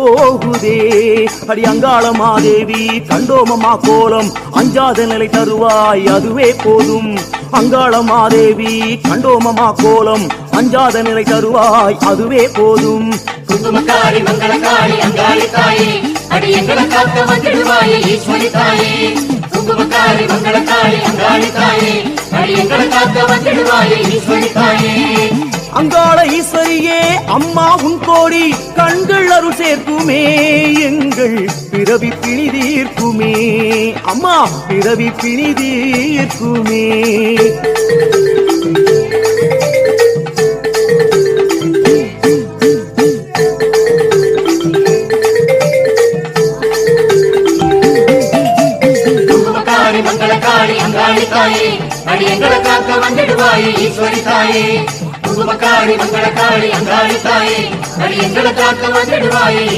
போகுதே. அடி அங்காளமாதேவி கண்டோமம்மா கோலம் அஞ்சாத நிலை தருவாய் அதுவே போதும். அங்காளமாதேவி கண்டோமம்மா கோலம் அஞ்சாத நிலை தருவாய் அதுவே போதும். குங்குமக்காரி மங்களக்காரி அங்காளி தாயே அடி எங்களை காக்க வந்துடுவாயே ஈஸ்வரி தாயே குங்குமக்காரி மங்களக்காரி அங்காளி தாயே அடி எங்களை காக்க ஈஸ்வரி ஈஸ்வரியே அம்மா உன் கோடி கண்கள் அருள் சேர்க்குமே எங்கள் பிறவி பிணி தீர்க்குமே. அம்மா பிறவி பிணி தீர்க்குமே. மங்களக்காரி அங்காளி தாயே அடி எங்களை காக்க வந்துடுவாயே ஈஸ்வரி தாயே குங்குமக்காரி மங்களக்காரி அங்காளி தாயே அடி எங்களை காக்க வந்துடுவாயே